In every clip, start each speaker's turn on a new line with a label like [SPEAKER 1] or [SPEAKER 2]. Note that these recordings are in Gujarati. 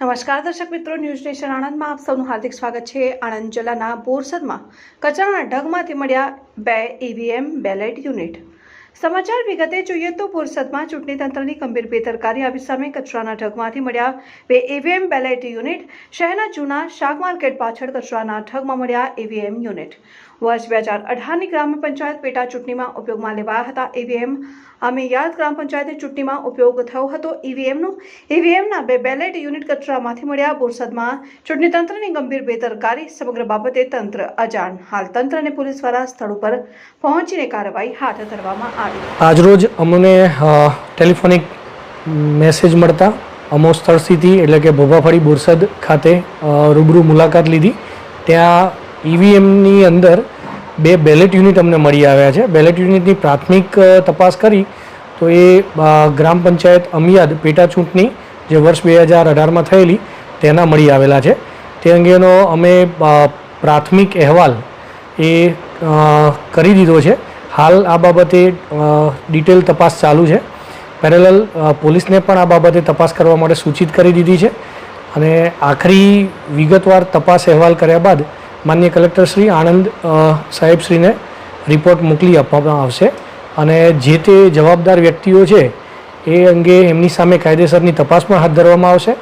[SPEAKER 1] નમસ્કાર દર્શક મિત્રો, ન્યૂઝ નેશન આણંદમાં આપ સૌનું હાર્દિક સ્વાગત છે. આણંદ જિલ્લાના બોરસદમાં કચરાના ઢગમાંથી મળ્યા બે ઈવીએમ બેલેટ યુનિટ. સમાચાર વિગતે જોઈએ તો પુરસદમાં ચૂંટણી તંત્રની ગંભીર બેદરકારી આવી સામે કચરાના ઢગમાંથી મળ્યા બે ઈવીએમ બેલેટ યુનિટ, શહેરના જૂના શાક માર્કેટ પાછળ કચરાના ઢગમાં મળ્યા ઈવીએમ યુનિટ. વર્ષ બે હજાર અઢારની ગ્રામ પંચાયત પેટા ચૂંટણીમાં ઉપયોગમાં લેવાયા હતા ઈવીએમ અમે યાદ ગ્રામ પંચાયતની ચૂંટણીમાં ઉપયોગ થયો હતો ઈવીએમનું ઈવીએમના બે બેલેટ યુનિટ કચરામાંથી મળ્યા બોરસદમાં ચૂંટણી તંત્રની ગંભીર બેદરકારી, સમગ્ર બાબતે તંત્ર અજાણ. હાલ તંત્ર અને પોલીસ દ્વારા સ્થળ ઉપર પહોંચીને કાર્યવાહી હાથ ધરવામાં આવી
[SPEAKER 2] આજરોજ અમને ટેલિફોનિક મેસેજ મળતા અમો સ્થળ સ્થિતિ એટલે કે ભોભાફળી બોરસદ ખાતે રૂબરૂ મુલાકાત લીધી. ત્યાં ઈવીએમની અંદર બે બેલેટ યુનિટ અમને મળી આવ્યા છે. બેલેટ યુનિટની પ્રાથમિક તપાસ કરી તો એ ગ્રામ પંચાયત અમિયાદ પેટા ચૂંટણી જે વર્ષ બે હજાર અઢારમાં થયેલી તેના મળી આવેલા છે. તે અંગેનો અમે પ્રાથમિક અહેવાલ એ કરી દીધો છે. હાલ આ બાબતે ડિટેલ તપાસ ચાલુ છે. પેરેલલ પોલીસને પણ આ બાબતે તપાસ કરવા માટે સૂચિત કરી દીધી છે. અને આખરી વિગતવાર તપાસ અહેવાલ કર્યા બાદ માન્ય કલેક્ટર શ્રી આણંદ સાહેબશ્રીને રિપોર્ટ મોકલી આપવામાં આવશે. અને જે તે જવાબદાર વ્યક્તિઓ છે, એ અંગે એમની સામે કાયદેસરની તપાસ પણ હાથ ધરવામાં આવશે.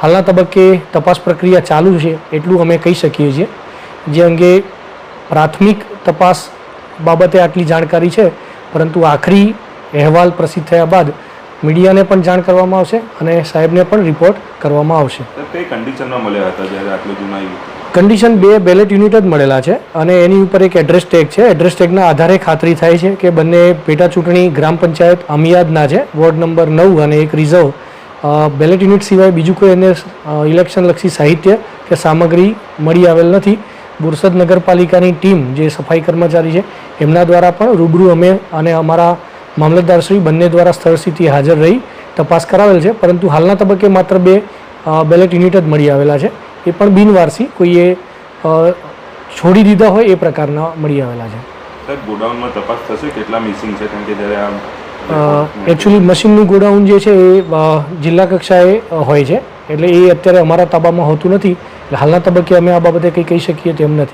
[SPEAKER 2] હાલના તબક્કે તપાસ પ્રક્રિયા ચાલુ છે, એટલું અમે કહી શકીએ છીએ. જે અંગે પ્રાથમિક તપાસ બાબતે આટલી જાણકારી છે પરંતુ આખરી અહેવાલ પ્રસિદ્ધ થયા બાદ મીડિયાને પણ જાણ કરવામાં આવશે અને સાહેબને પણ રિપોર્ટ કરવામાં આવશે. કન્ડિશન બે બેલેટ યુનિટ જ મળેલા છે અને એની ઉપર એક એડ્રેસ ટેગ છે. એડ્રેસ ટેગના આધારે ખાતરી થાય છે કે બંને પેટા ચૂંટણી ગ્રામ પંચાયત અમિયાદના છે. વોર્ડ નંબર નવ અને એક રિઝર્વ બેલેટ યુનિટ સિવાય બીજું કોઈ એને ઇલેક્શનલક્ષી સાહિત્ય કે સામગ્રી મળી આવેલ નથી. બોરસદ નગરપાલિકાની ટીમ જે સફાઈ કર્મચારી છે એમના દ્વારા પણ રૂબરૂ અમે અને અમારા મામલતદારશ્રી બંને દ્વારા સ્થળ સ્થિતિ હાજર રહી તપાસ કરાવેલ છે. પરંતુ હાલના તબક્કે માત્ર બે બેલેટ યુનિટ જ મળી આવેલા છે. એ પણ બિનવારસી કોઈએ છોડી દીધા હોય એ પ્રકારના મળી આવેલા છે.
[SPEAKER 3] સાહેબ ગોડાઉનમાં તપાસ થશે? કેટલા મિસિંગ છે? કારણ કે જ્યારે આ
[SPEAKER 2] એકચ્યુઅલી મશીનનું ગોડાઉન જે છે એ જિલ્લા કક્ષાએ હોય છે. એટલે એ અત્યારે અમારા તાબામાં હોતું નથી. હાલના તબક્કે અમે આ બાબતે કંઈ કહી શકીએ તેમ નથી.